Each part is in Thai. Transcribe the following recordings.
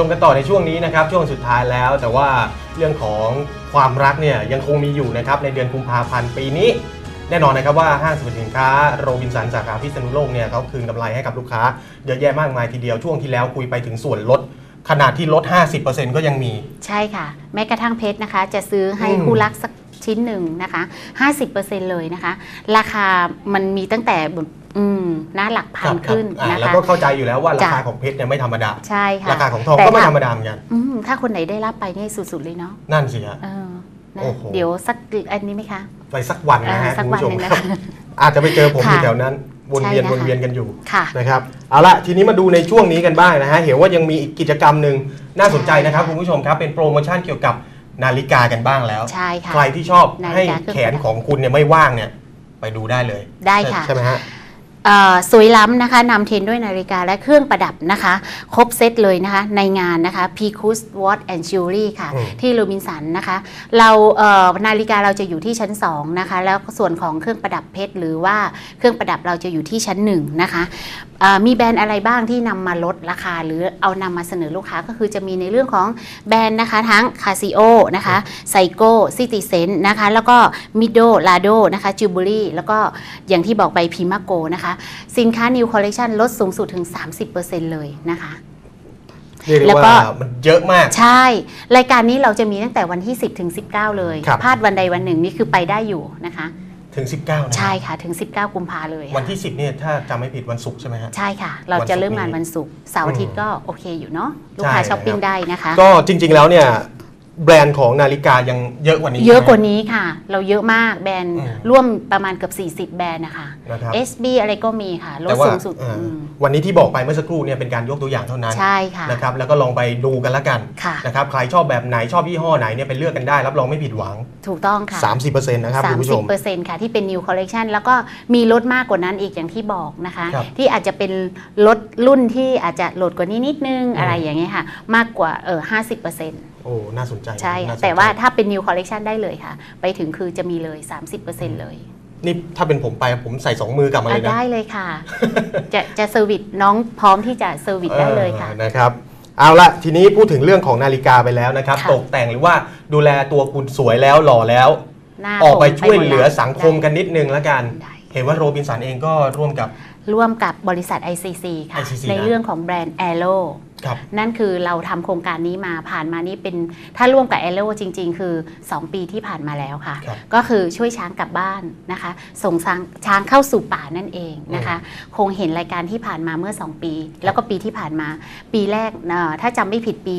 ชมกันต่อในช่วงนี้นะครับช่วงสุดท้ายแล้ว แต่ว่าเรื่องของความรักเนี่ยยังคงมีอยู่นะครับในเดือนกุมภาพันธ์ปีนี้ แน่นอนนะครับว่าห้างสรรพสินค้าโรบินสันสาขาพิษณุโลกเนี่ยเขาคืนกำไรให้กับลูกค้าเยอะแยะมากมายทีเดียวช่วงที่แล้วคุยไปถึงส่วนลดขนาดที่ลด 50%ก็ยังมี ใช่ค่ะ แม้กระทั่งเพชรนะคะ จะซื้อให้อืมคู่รักสักชิ้นหนึ่งนะคะ 50%เลยนะคะ ราคามันมีตั้งแต่แบบ อืมหน้าหลักพันครับขึ้นอ่านะแล้วคะ ก็เข้าใจอยู่แล้วว่าราคาจ้ะของเพชรเนี่ยไม่ธรรมดา ใช่ค่ะราคาของทองแต่ก็ไม่ถ้าธรรมดาเหมือนกัน อืมถ้าคนไหนได้รับไปนี่สุดๆเลยเนาะนั่นสิฮะ เออนะโอ้โห เดี๋ยวสักอันนี้ไหมคะไปสักวันนะฮะเออสักคุณวันผู้ชมหนึ่งครับนะคะอาจจะไปเจอผมอยู่ค่ะแถวนั้น วนเวียนใช่วนะคะนเวียนกันอยู่ค่ะ นะครับเอาละทีนี้มาดูในช่วงนี้กันบ้างนะฮะเห็นว่ายังมีอีกกิจกรรมหนึ่งน่าสนใจนะครับคุณผู้ชมครับเป็นโปรโมชั่นเกี่ยวกับนาฬิกากันบ้างแล้ว ใช่ค่ะ ใครที่ชอบนาฬิกาให้เครื่อง แขนของคุณเนี่ยไม่ว่างเนี่ยไปดูได้เลยได้ค่ะ ใช่ไหมฮะเอ่อ สวยล้ำนะคะนำเทรนด์ด้วยนาฬิกาและเครื่องประดับนะคะ ครบเซตเลยนะคะในงานนะคะ p c u s Watch and Jewelry ค่ะอืมที่โรบินสันนะคะ เราเอ่อนาฬิกาเราจะอยู่ที่ชั้น 2 นะคะ แล้วส่วนของเครื่องประดับเพชร หรือว่าเครื่องประดับเราจะอยู่ที่ชั้น 1 นะคะเอ่อมีแบรนด์อะไรบ้างที่นำมาลดราคา หรือเอานำมาเสนอลูกค้าก็คือจะมีในเรื่องของแบรนด์นะคะ ทั้ง Casio นะคะไซโก้ซิติเซนนะคะ แล้วก็มิโดลาโดนะคะจูบูรี่แล้วก็อย่างที่บอกไปพิมาโกนะคะสินค้า New Collection ลดสูงสุดถึง 30%เลยนะคะเรียกได้แล้วก็ว่ามันเยอะมาก ใช่ รายการนี้เราจะมีตั้งแต่วันที่ 10 ถึง 19 เลยครับพลาดวันใดวันหนึ่งนี่คือไปได้อยู่นะคะถึง 19นะใช่ค่ะ ถึง 19 กุมภาเลย วันที่ 10เนี่ยถ้าจำไม่ผิดวันศุกร์ใช่ไหมฮะใช่ค่ะ เราจะเริ่มงานวันศุกร์วันศุกร์เสาร์อาทิตย์ก็โอเคอยู่เนาะลูกใช่ค้าช้อปปิ้งครับได้นะคะ ก็จริง ๆ แล้วเนี่ย แบรนด์ของนาฬิกายังเยอะกว่านี้ เยอะกว่าใช่ไหมนี้ค่ะ เราเยอะมากแบรนด์อืมร่วมประมาณเกือบ40 แบรนด์นะคะ นะครับ SB อะไรก็มีค่ะลแต่ดว่าสูงสุดเอ่ออมวันนี้ที่บอกไปเมื่อสักครู่เนี่ยเป็นการยกตัวอย่างเท่านั้นใช่ค่ะนะครับแล้วก็ลองไปดูกันละกันค่ะ นะครับใครชอบแบบไหนชอบยี่ห้อไหนเนี่ยไปเลือกกันได้ รับรองไม่ผิดหวัง ถูกต้องค่ะ 30%นะครับคุณผู้ชม 30%ค่ะ ที่เป็น new collection แล้วก็มีลดมากกว่านั้นอีกอย่างที่บอกนะคะ ครับที่อาจจะเป็นลดรุ่นที่อาจจะโหลดกว่านี้นิดนึงอืม อะไรอย่างเงี้ยค่ะ มากกว่าเออ50%โอ้น่าสนใจใช่น่ค่ะสนใจแต่ว่าถ้าเป็น new collection ได้เลยค่ะ ไปถึงคือจะมีเลย 30%เลยนี่ถ้าเป็นผมไปผมใส่สองมือกลับมาเลยอะนะได้เลยค่ะ จะจะเซอร์วิสน้องพร้อมที่จะเซอร์วิสได้เลยค่ะออนะครับเอาละทีนี้พูดถึงเรื่องของนาฬิกาไปแล้วนะครับค่ะตกแต่งหรือว่าดูแลตัวคุณสวยแล้วหล่อแล้วหน้าออกไปผมช่วยมดเหลือแวสังคมกันนิดนึงแล้วกันได้เห็นว่าโรบินสันเองก็ร่วมกับร่วมกับบริษัท ICC ค่ะ ICC ในนะเรื่องของแบรนด์ Aero ครับ นั่นคือเราทำโครงการนี้มาผ่านมานี่เป็นถ้าร่วมกับ a อ r o จริง ๆ คือ 2 ปีที่ผ่านมาแล้วค่ะครับก็คือช่วยช้างกลับบ้านนะคะ ส่งช้างช้างเข้าสู่ป่านั่นเองนะคะ คงเห็นรายการที่ผ่านมาเมื่อ 2 ปี แล้วก็ปีที่ผ่านมา ปีแรกเอ่อถ้าจำไม่ผิดปี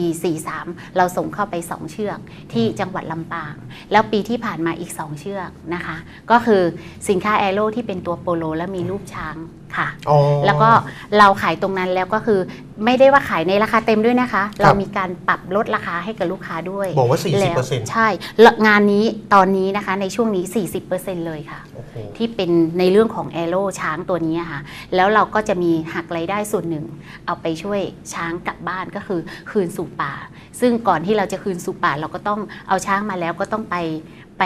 43 เราส่งเข้าไป 2 เชือกที่จังหวัดลำปาง แล้วปีที่ผ่านมาอีก 2 เชือกนะคะ ก็คือสินค้า a อ r o ที่เป็นตัวโปโลและมีรูปช้าง ค่ะอ๋อแล้วก็เราขายตรงนั้นแล้วก็คือไม่ได้ว่าขายในราคาเต็มด้วยนะคะ เรามีการปรับลดราคาให้กับลูกค้าด้วย บอกว่าแล้ว40%ใช่แล้วงานนี้ตอนนี้นะคะในช่วงนี้ 40%เลยค่ะโอ้โหที่เป็นในเรื่องของแอโร่ช้างตัวนี้ค่ะ แล้วเราก็จะมีหักรายได้ส่วนหนึ่ง เอาไปช่วยช้างกลับบ้านก็คือคืนสู่ป่า ซึ่งก่อนที่เราจะคืนสู่ป่าเราก็ต้องเอาช้างมาแล้วก็ต้องไปไป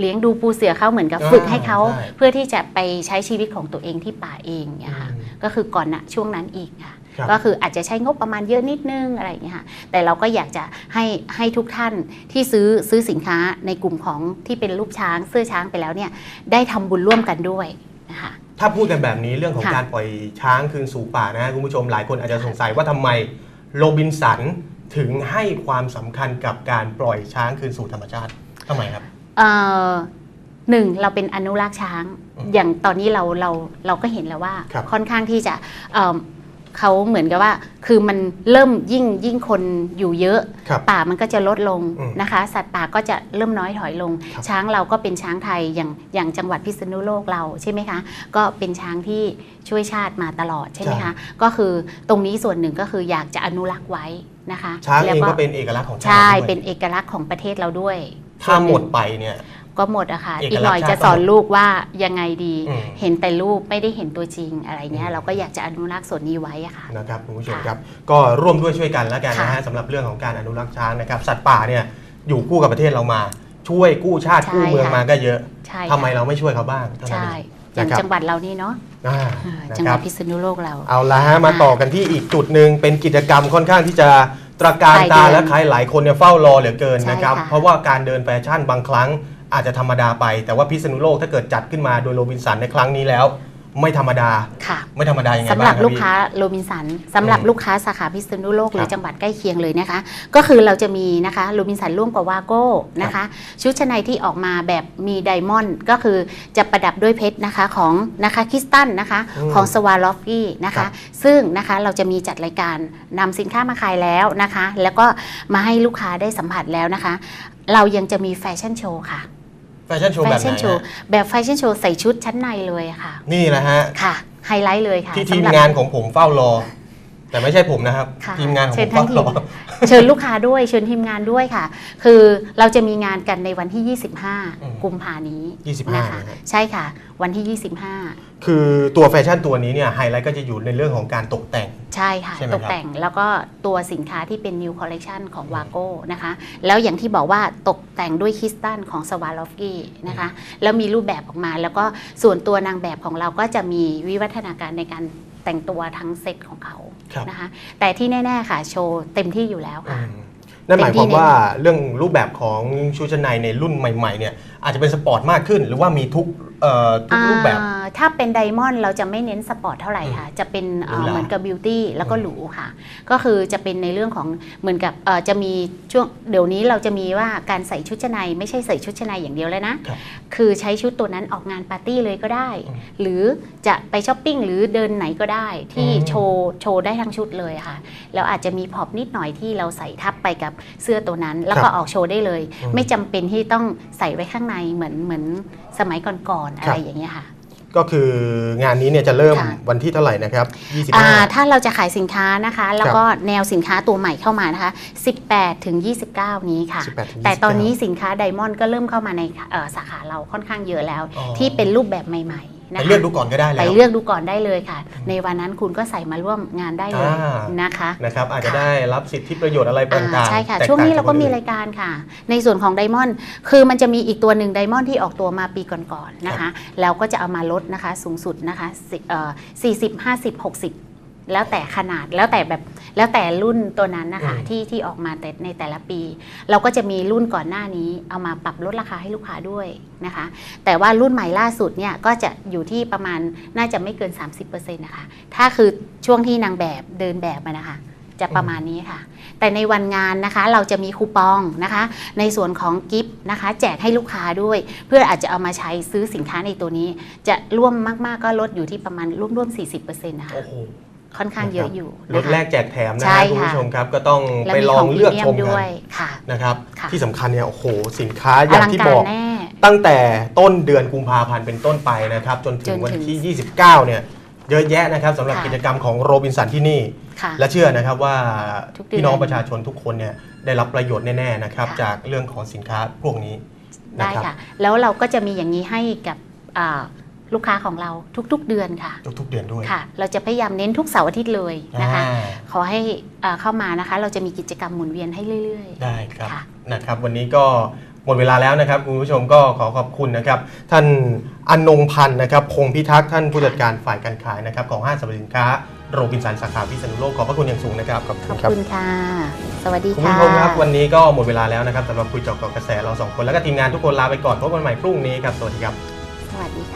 เลี้ยงดูปูเสือเขาเหมือนกับอ่าฝึกให้เขาใช่เพื่อที่จะไปใช้ชีวิตของตัวเองที่ป่าเองเนี่ยค่ะอืมก็คือก่อนนะช่วงนั้นอีกค่ะครับก็คืออาจจะใช้งบประมาณเยอะนิดนึงอะไรอย่างเงี้ยค่ะแต่เราก็อยากจะให้ให้ทุกท่านที่ซื้อซื้อสินค้าในกลุ่มของที่เป็นรูปช้างเสื้อช้างไปแล้วเนี่ยได้ทำบุญร่วมกันด้วยนะคะถ้าพูดกันแบบนี้เรื่องของค่ะการปล่อยช้างคืนสู่ป่านะฮะคุณผู้ชมหลายคนอาจจะสงสัยว่าทำไมโรบินสันถึงให้ความสำคัญกับการปล่อยช้างคืนสู่ธรรมชาติทำไมครับเอ่อ หนึ่งเราเป็นอนุรักษ์ช้างอืมอย่างตอนนี้เราเราเราก็เห็นแล้วว่าครับค่อนข้างที่จะเอิ่มเขาเหมือนกับว่า คือมันเริ่มยิ่งยิ่งคนอยู่เยอะครับป่ามันก็จะลดลงอืมนะคะ สัตว์ป่าก็จะเริ่มน้อยถอยลงครับช้างเราก็เป็นช้างไทยอย่างอย่างจังหวัดพิษณุโลกเราใช่ไหมคะ ก็เป็นช้างที่ช่วยชาติมาตลอดใช่ไหมใช่คะ ก็คือตรงนี้ส่วนหนึ่งก็คืออยากจะอนุรักษ์ไว้นะคะช้างแล้เอวงก็เป็นเอกลักษณ์ของชาติใช่ด้วยเป็นเอกลักษณ์ของประเทศเราด้วย ถ้าหมดส่วนนึ่งไปเนี่ย ก็หมดอะค่ะเอกอีกลัหกษณ์น่อยจะชาติสอนลูกว่ายังไงดีอืมเห็นแต่รูปไม่ได้เห็นตัวจริงอะไรเงี้อืยมเราก็อยากจะอนุรักษ์ส่วนนี้ไว้อะค่ะนะครับคุณผู้ชมค่ะครับ ก็ร่วมด้วยช่วยกันแล้วกันนะฮะค่ะสำหรับเรื่องของการอนุรักษ์ช้างนะครับ สัตว์ป่าเนี่ยอยู่คู่กับประเทศเรามา ช่วยกู้ชาติใช่กู้เมืองค่ะมาก็เยอะใช่ทำไมค่ะเราไม่ช่วยเขาบ้างเท่านั้นใช่เองอย่างนะครับจังหวัดเรานี่เนาะอ่าอ่านะจังหควัรัดบพิษณุโลกเรา เอาละฮะมาต่อกันที่อีกจุดหนึ่งเป็นกิจกรรมค่อนข้างที่จะ ตระการปลายตาเดือนและใครหลายคนเนี่ยเฝ้ารอเหลือเกินใช่นะครับค่ะเพราะว่าการเดินแฟชั่นบางครั้งอาจจะธรรมดาไป แต่ว่าพิษณุโลกถ้าเกิดจัดขึ้นมาโดยโรบินสันในครั้งนี้แล้ว ไม่ธรรมดา ค่ะ ไม่ธรรมดายังไงสำหบ้ารังบครับลูกพี่ค้าโรบินสันสำหรับอืมลูกค้าสาขาพิษณุโลกหรืครัอบจังหวัดใกล้เคียงเลยนะคะ ก็คือเราจะมีนะคะโรบินสันร่วมกับวาโก้นะคะ ชุดชั้นในที่ออกมาแบบมีไดมอนด์ก็คือจะประดับด้วยเพชรนะคะของนะคะคริสตันนะคะอืมของสวาลอฟกี้นะครัคะบซึ่งนะคะเราจะมีจัดรายการนำสินค้ามาขายแล้วนะคะ แล้วก็มาให้ลูกค้าได้สัมผัสแล้วนะคะ เรายังจะมีแฟชั่นโชว์ค่ะ แฟชั่นโชว์แฟแบบไหนชั่นโชว์ฮะแบบแฟชั่นโชว์ใส่ชุดชั้นในเลยค่ะ นี่แหละฮะ ค่ะไฮไลท์เลยค่ะที่ทีมสำหรับงานของผมเฝ้ารอ แต่ไม่ใช่ผมนะครับค่ะทีมงานของเชิผญมทั้เฝ้างทีรมอเชิญลูกค้าด้วยเชิญทีมงานด้วยค่ะ คือเราจะมีงานกันในวันที่อืม25 กุมภานี้25นะคะนะฮะใช่ค่ะ วันที่คือตัวแฟชั่นตัวนี้เนี่ยไฮไลท์ก็จะอยู่ในเรื่องของการตกแต่ง25ใช่ค่ะใช่ไหมตกแต่งแล้วก็ตัวสินค้าที่เป็น New Collection ของวาโก้นะคะ แล้วอย่างที่บอกว่าตกแต่งด้วยคริสตัลของสวาลอฟกี้นะคะ แล้วมีรูปแบบออกมา แล้วก็ส่วนตัวนางแบบของเราก็จะมีวิวัฒนาการในการแต่งตัวทั้งเซตของเขาครับ นะคะแต่ที่แน่ๆค่ะโชว์เต็มที่อยู่แล้วอืค่ะมนั่นหมายความเต็มที่ว่าเรื่องรูปแบบของชุดชั้นในในรุ่นใหม่ๆเนี่ยอาจจะเป็นสปอร์ตมากขึ้น หรือว่ามีทุกเอ่อ ทุกรูปแบบอ่าถ้าเป็นไดมอนด์เราจะไม่เน้นสปอร์ตเท่าไหร่ค่ะ จะเป็นเอ่อหรูหราเหมือนกับบิวตี้แล้วก็หรูค่ะ ก็คือจะเป็นในเรื่องของเหมือนกับเอ่อจะมีช่วงเดี๋ยวนี้เราจะมีว่าการใส่ชุดชั้นในไม่ใช่ใส่ชุดชั้นในอย่างเดียวเลยนะครับคือใช้ชุดตัวนั้นออกงานปาร์ตี้เลยก็ได้อืมหรือจะไปช้อปปิ้งหรือเดินไหนก็ได้ที่อืมโชว์โชว์ได้ทั้งชุดเลยค่ะ แล้วอาจจะมีพอบนิดหน่อยที่เราใส่ทับไปกับเสื้อตัวนั้น แล้วก็ออกโชว์ได้เลยอืมไม่จำเป็นที่ต้องใส่ไว้ข้างในเหมือนเหมือนสมัยก่อนๆอะไรอย่างเงี้ยค่ะ ก็คืองานนี้เนี่ยจะเริ่มค่ะวันที่เท่าไหร่นะครับอ่า25ถ้าเราจะขายสินค้านะคะ แล้วก็แนวสินค้าตัวใหม่เข้ามานะคะ 18ถึง29 นี้ค่ะ18ถึงแต่ตอน29นี้สินค้าไดมอนด์ก็เริ่มเข้ามาในเอ่อสาขาเราค่อนข้างเยอะแล้วอ๋อที่เป็นรูปแบบใหม่ๆ นะไปคะเลือกดูก่อนก็ได้แล้ไปวเลือกดูก่อนได้เลยค่ะ ในวันนั้นคุณก็ใส่มาร่วมงานได้เลยอ่า นะคะนะครับ อาจจะค่ะได้รับสิทธิประโยชน์อะไรอ่าต่างๆใช่ค่ะ แตต่ช่วงนี้เราก็มีจครายการค่ะ ในส่วนของไดมอนด์คือมันจะมีอีกตัวหนึ่งไดมอนด์ที่ออกตัวมาปีก่อนๆนะคะ แล้วก็จะเอามาลดนะคะ สูงสุดนะคะสิเอ่อ40 50 60 แล้วแต่ขนาดแล้วแต่แบบแล้วแต่รุ่นตัวนั้นนะคะอืมที่ที่ออกมาแต่ในแต่ละปี เราก็จะมีรุ่นก่อนหน้านี้เอามาปรับลดราคาให้ลูกค้าด้วยนะคะ แต่ว่ารุ่นใหม่ล่าสุดเนี่ยก็จะอยู่ที่ประมาณน่าจะไม่เกิน 30%นะคะ ถ้าคือช่วงที่นางแบบเดินแบบมานะคะจะประมาณนี้ค่ะ แต่ในวันงานนะคะเราจะมีคูปองนะคะ ในส่วนของกิฟต์นะคะ แจกให้ลูกค้าด้วย เพื่ออาจจะเอามาใช้ซื้อสินค้าในตัวนี้ จะร่วมมาก ๆ ก็ลดอยู่ที่ประมาณร่วมๆ40%นะคะโอ้โห ค่อนข้างเยอะอยู่ลนะดคะแลกแจกแถมนะใช่ครับคุณค่ะผู้ชมครับก็ต้องและไปมีลขอองงพเลืรีอกเมียชมมด้กัวนยค่ะนะครับค่ะที่สำคัญเนี่ยโอ้โหสินค้าออย่างลังที่กาบรอกแน่ตั้งแต่ต้นเดือนกุมภาพันธ์เป็นต้นไปนะครับ จนถึจงนวันถึงที่ 29 เนี่ยเยอะแยะนะครับสำหรับค่ะกิจกรรมของโรบินสันที่นี่ค่ะและเชื่อนะครับว่าทุกเดือนพี่น้องประชาชนทุกคนเนี่ยได้รับประโยชน์แน่ๆนะครับค่ะจากเรื่องของสินค้าพวกนี้นะได้ครับค่ะ แล้วเราก็จะมีอย่างนี้ให้กับอ่า ลูกค้าของเราทุกๆเดือนค่ะ ทุกๆเดือนด้วย ค่ะ เราจะพยายามเน้นทุกเสาร์อาทิตย์เลยนะคะ อ่า ขอให้อ่าเข้ามานะคะ เราจะมีกิจกรรมหมุนเวียนให้เรื่อย ได้ครับค่ะ นะครับวันนี้ก็หมดเวลาแล้วนะครับคุณผู้ชมก็ขอขอบคุณนะครับ ท่านอนงพันธ์นะครับคงพิทักษ์ท่านผู้จัดการฝ่ายการขายนะครับของห้างสรรพสินค้าโรบินสันสาขาพิษณุโลกขอบพระคุณอย่างสูงนะครับขอบๆคุขอณบครับคุณค่ะ สวัสดีคุณค่ะ ผู้ชมครับวันนี้ก็หมดเวลาแล้วนะครับสำหรับคุยเจาะเกาะกระแสเราสองคนแล้วก็ทีมงานทุกคนลาไปก่อนพบกันใหม่พรุ่งนี้ครับสวัสดีครับ สวัสดีค่ะ